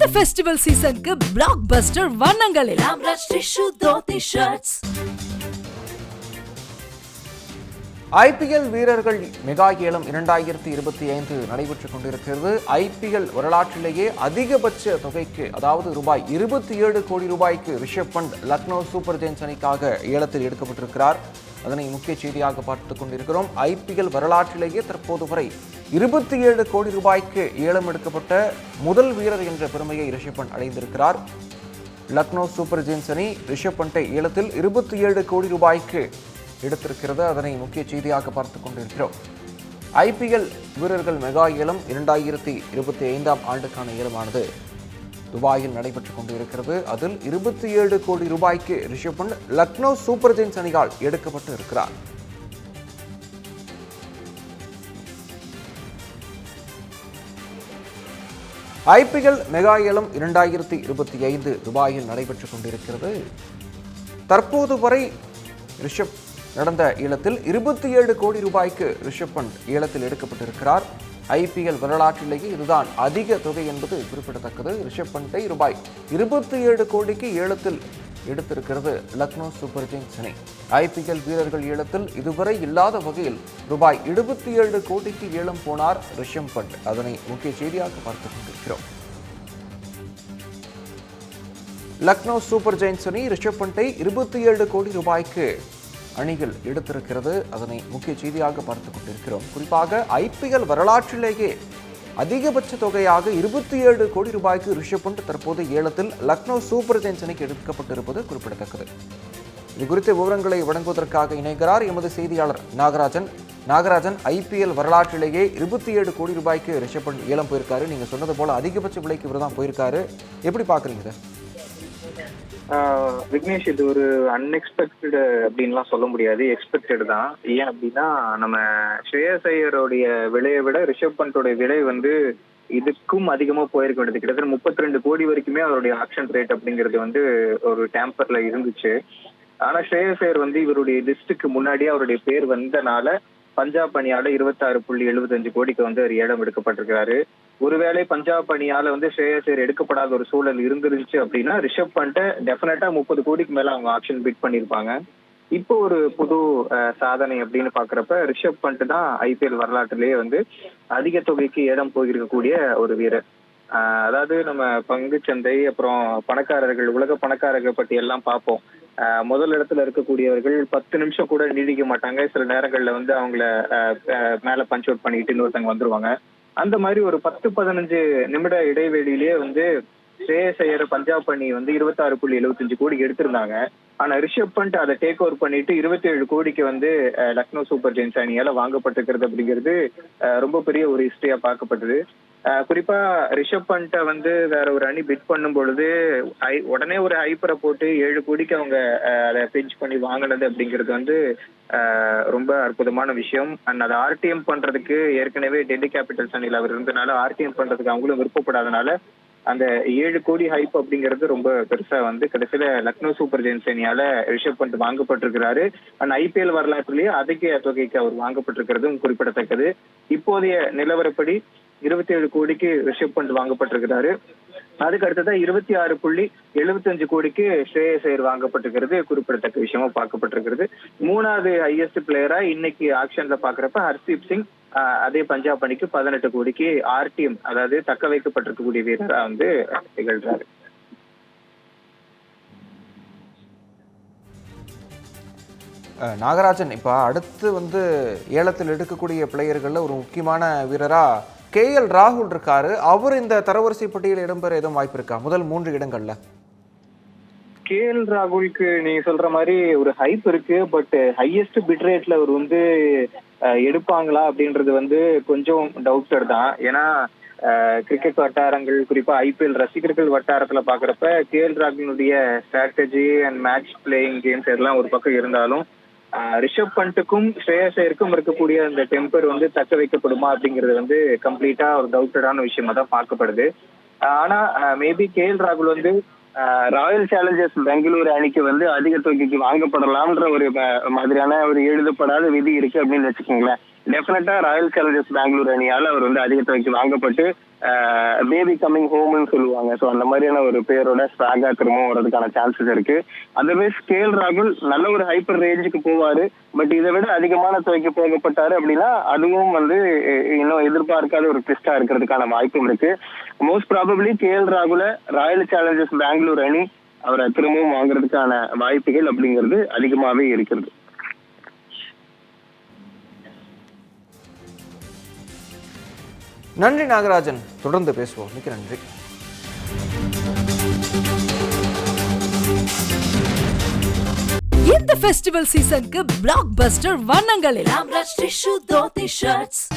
இந்த ஃபெஸ்டிவல் சீசனுக்கு blockbuster வண்ணங்களில் ஐபிஎல் வீரர்கள் மெகா ஏலம் இரண்டாயிரத்தி இருபத்தி ஐந்து நடைபெற்றுக் கொண்டிருக்கிறது. ஐபிஎல் வரலாற்றிலேயே அதிகபட்ச தொகைக்கு அதாவது ரூபாய் இருபத்தி ஏழு கோடி ரூபாய்க்கு ரிஷப் பண்ட் லக்னோ சூப்பர் ஜெயின்ஸ் அணிக்காக ஏலத்தில் எடுக்கப்பட்டிருக்கிறார். அதனை முக்கிய செய்தியாக பார்த்துக் கொண்டிருக்கிறோம். ஐபிஎல் வரலாற்றிலேயே தற்போது வரை இருபத்தி ஏழு கோடி ரூபாய்க்கு ஏலம் எடுக்கப்பட்ட முதல் வீரர் என்ற பெருமையை ரிஷப் பண்ட் அடைந்திருக்கிறார். லக்னோ சூப்பர் ஜெயின்ஸ் அணி ரிஷப் பண்டை ஏலத்தில் இருபத்தி ஏழு கோடி ரூபாய்க்கு எடுத்திருக்கிறது. அதனை முக்கிய செய்தியாக பார்த்து கொண்டிருக்கிறோம். ஐபிஎல் வீரர்கள் மெகா ஏலம் இரண்டாயிரத்தி இருபத்தி ஐந்தாம் ஆண்டுக்கான ஏலமானது துபாயில் நடைபெற்றுக் கொண்டிருக்கிறது. அதில் இருபத்தி ஏழு கோடி ரூபாய்க்கு ரிஷப் பண்ட் லக்னோ சூப்பர் ஜெயின்ஸ் அணியால் எடுக்கப்பட்டு இருக்கிறார். ஐபிஎல் மெகா ஏலம் இரண்டாயிரத்தி இருபத்தி ஐந்து துபாயில் நடைபெற்றுக் கொண்டிருக்கிறது. தற்போது வரை ரிஷப் நடந்த ஏலத்தில் இருபத்தி ஏழு கோடி ரூபாய்க்கு ரிஷப் பண்ட் ஏலத்தில் எடுக்கப்பட்டிருக்கிறார். ஐபிஎல் வரலாற்றிலேயே இதுதான் அதிக தொகை என்பது குறிப்பிடத்தக்கது. ரிஷப் பண்டை ரூபாய் இருபத்தி ஏழு கோடிக்கு ஏலத்தில் எடுத்திருக்கிறது லக்னோ சூப்பர் கிங்ஸ் அணி. ஐபிஎல் வீரர்கள் ஏலத்தில் இதுவரை இல்லாத வகையில் ரூபாய் இருபத்தி ஏழு கோடிக்கு ஏலம் போனார் ரிஷம் பண்ட். அதனை முக்கிய செய்தியாக பார்த்துக் கொண்டிருக்கிறோம். லக்னோ சூப்பர் ஜெயின்ஸ் அணி ரிஷப் பண்டை இருபத்தி ஏழு கோடி ரூபாய்க்கு அணிகள் எடுத்திருக்கிறது. அதனை முக்கிய செய்தியாக பார்த்துக் கொண்டிருக்கிறோம். குறிப்பாக ஐபிஎல் வரலாற்றிலேயே அதிகபட்ச தொகையாக இருபத்தி ஏழு கோடி ரூபாய்க்கு ரிஷப் பண்ட் தற்போது ஏலத்தில் லக்னோ சூப்பர் ஜெயின்ஸ் அணிக்கு எடுக்கப்பட்டிருப்பது குறிப்பிடத்தக்கது. இது குறித்த விவரங்களை வழங்குவதற்காக இணைகிறார் எமது செய்தியாளர் நாகராஜன். நாகராஜன் ஐபிஎல் வரலாற்றிலேயே இருபத்தி ஏழு கோடி ரூபாய்க்கு ரிஷப் பண்ட் ஏலம் போயிருக்காரு. நீங்க சொன்னது போல அதிகபட்ச விலைக்கு இவர் தான் போயிருக்காரு. எப்படி பாக்குறீங்க விக்னேஷ் இது ஒரு அன்எக்ஸ்பெக்டட் அப்படின்லாம் சொல்ல முடியாது. எக்ஸ்பெக்டட் தான். ஏன் அப்படின்னா நம்ம ஸ்ரேயஸ் ஐயருடைய விலையை விட ரிஷப் பண்டோடைய விலை வந்து இதுக்கும் அதிகமா போயிருக்க. வேண்டியது கிட்டத்தட்ட முப்பத்தி ரெண்டு கோடி வரைக்குமே அவருடைய ஆக்ஷன் ரேட் அப்படிங்கிறது வந்து ஒரு டேம்பர்ல இருந்துச்சு. ஆனா ஸ்ரேயஸ் ஐயர் வந்து இவருடைய லிஸ்டுக்கு முன்னாடியே அவருடைய பேர் வந்தனால பஞ்சாப் அணியால இருபத்தாறு புள்ளி எழுபத்தஞ்சு கோடிக்கு வந்து அவர் ஏலம் எடுக்கப்பட்டிருக்காரு ஒருவேளை பஞ்சாப் அணியால வந்து ஸ்ரேயஸ் ஐயர் எடுக்கப்படாத ஒரு சூழல் இருந்துருச்சு அப்படின்னா ரிஷப் பண்ணிட்டு டெஃபினட்டா முப்பது கோடிக்கு மேல அவங்க ஆப்ஷன் பிட் பண்ணிருப்பாங்க. இப்போ ஒரு புது அஹ், சாதனை அப்படின்னு பாக்குறப்ப ரிஷப் பண்ட் தான் ஐபிஎல் வரலாற்றிலேயே வந்து அதிக தொகைக்கு ஏலம் போயிருக்கக்கூடிய ஒரு வீரர். ஆஹ், அதாவது நம்ம பங்குச்சந்தை அப்புறம் பணக்காரர்கள் உலக பணக்காரர்கள் பற்றி எல்லாம் பார்ப்போம் முதல் இடத்துல இருக்கக்கூடியவர்கள் பத்து நிமிஷம் கூட நீடிக்க மாட்டாங்க. சில நேரங்கள்ல வந்து அவங்கள ஆஹ், மேல பஞ்ச் அவுட் பண்ணிட்டு இன்னொருத்தங்க வந்துருவாங்க. அந்த மாதிரி ஒரு பத்து பதினஞ்சு நிமிட இடைவெளியிலேயே வந்து ஸ்ரேயஸ் ஐயர் பஞ்சாப் அணி வந்து இருபத்தாறு புள்ளி எழுபத்தஞ்சு கோடி எடுத்திருந்தாங்க. ஆனா ரிஷப் பண்ட் அதை டேக் ஓவர் பண்ணிட்டு இருபத்தி ஏழு கோடிக்கு வந்து லக்னோ சூப்பர் ஜெயின்ஸ் அணியால வாங்கப்பட்டிருக்கிறது அப்படிங்கிறது ரொம்ப பெரிய ஒரு ஹிஸ்டரியா பார்க்கப்பட்டது. குறிப்பா ரிஷப் பண்ட்டை வந்து வேற ஒரு அணி பிட் பண்ணும் பொழுது ஐ- உடனே ஒரு ஹைப்பரை போட்டு ஏழு கோடிக்கு அவங்க அதை பிஞ்ச் பண்ணி வாங்கினது அப்படிங்கிறது வந்து ரொம்ப அற்புதமான விஷயம். அண்ட் அதை ஆர்டிஎம் பண்றதுக்கு ஏற்கனவே டெல்லி கேபிட்டல்ஸ் அணியில் அவர் இருந்தனால ஆர்டிஎம் பண்றதுக்கு அவங்களும் விருப்பப்படாதனால அந்த ஏழு கோடி ஹைப் அப்படிங்கிறது ரொம்ப பெருசா வந்து கடைசியில லக்னோ சூப்பர் ஜெயின்ஸ் அணியால ரிஷப் பண்ட் வாங்கப்பட்டிருக்கிறாரு. அண்ட் ஐபிஎல் வரலாற்றுலயே அதிக தொகைக்கு அவர் வாங்கப்பட்டிருக்கிறதும் குறிப்பிடத்தக்கது. இப்போதைய நிலவரப்படி இருபத்தி ஏழு கோடிக்கு ரிஷப் பண்ட் வாங்கப்பட்டிருக்கிறாரு. அதுக்கு அடுத்ததா இருபத்தி ஆறு புள்ளி எழுபத்தஞ்சு கோடிக்கு ஸ்ரேயஸ் ஐயர் வாங்கப்பட்டிருக்கிறது. குறிப்பிடத்தக்க விஷயமா பார்க்கப்பட்டிருக்கிறது. மூணாவது ஹையஸ்ட் பிளேயரா இன்னைக்கு ஆக்ஷன்ல பாக்குறப்ப ஹர்தீப் சிங் அதே பஞ்சாப் அணிக்கு பதினெட்டு கோடிக்கு ஆர்டிஎம் அதாவது தக்க வைக்கப்பட்டிருக்கக்கூடிய வீரரா வந்து திகழ்றாரு. அஹ், நாகராஜன் இப்போ அடுத்து வந்து ஏலத்தில் எடுக்கக்கூடிய பிளேயர்களில் ஒரு முக்கியமான வீரரா கே எல் ராகுல் இருக்காரு. அவர் இந்த தரவரிசை பட்டியலில் இடம்பெற எதுவும் வாய்ப்பு இருக்கா? முதல் மூன்று இடங்கள்ல. கே எல் ராகுலுக்கு நீங்க சொல்ற மாதிரி ஒரு ஹைப் இருக்கு. பட் ஹையஸ்ட் பிட் ரேட்ல அவர் வந்து எடுப்பாங்களா அப்படின்றது வந்து கொஞ்சம் டவுட்டர் தான். ஏன்னா கிரிக்கெட் வட்டாரங்கள் குறிப்பா ஐபிஎல் ரசிகர்கள் வட்டாரத்துல பாக்குறப்ப K L ராகுலுடைய strategy and match playing games எல்லாம் ஒரு பக்கம் இருந்தாலும் ரிஷப் பண்ட்டுக்கும் ஸ்ரேயஸ் ஐயருக்கும் இருக்கக்கூடிய அந்த டெம்பர் வந்து தக்க வைக்கப்படுமா அப்படிங்கிறது வந்து கம்ப்ளீட்டா ஒரு டவுட்டடான விஷயமா தான் பார்க்கப்படுது. ஆனா மேபி கே எல் ராகுல் வந்து ராயல் சேலஞ்சர்ஸ் பெங்களூரு அணிக்கு வந்து அதிக தொகைக்கு வாங்கப்படலாம்ன்ற ஒரு மாதிரியான ஒரு எழுதப்படாத விதி இருக்கு அப்படின்னு வச்சுக்கோங்களேன். டெஃபினட்டா ராயல் சேலஞ்சர்ஸ் பெங்களூர் அணியால அவர் வந்து அதிக தொகைக்கு வாங்கப்பட்டு பேபி கம்மிங் ஹோம்னு சொல்லுவாங்க. ஸோ அந்த மாதிரியான ஒரு பேரோட ஸ்ட்ராகா திரும்பவும் வர்றதுக்கான சான்சஸ் இருக்கு. அதர்வைஸ் கேஎல் ராகுல் நல்ல ஒரு ஹைப்பர் ரேஞ்சுக்கு போவாரு. பட் இதை விட அதிகமான தொகைக்கு போகப்பட்டாரு அப்படின்னா அதுவும் வந்து இன்னும் எதிர்பார்க்காத ஒரு ட்விஸ்டா இருக்கிறதுக்கான வாய்ப்பும் இருக்கு. மோஸ்ட் ப்ராபப்ளி கேஎல் ராகுல ராயல் சேலஞ்சர்ஸ் பெங்களூர் அணி அவரை திரும்பவும் வாங்குறதுக்கான வாய்ப்புகள் அப்படிங்கிறது அதிகமாவே இருக்கிறது. நன்றி நாகராஜன். தொடர்ந்து பேசுவோம். மிக்க நன்றி. இந்த ஃபெஸ்டிவல் சீசனுக்கு பிளாக் பஸ்டர் வண்ணங்கள் எல்லாம் டிஷ்யூ தோத்தி ஷர்ட்ஸ்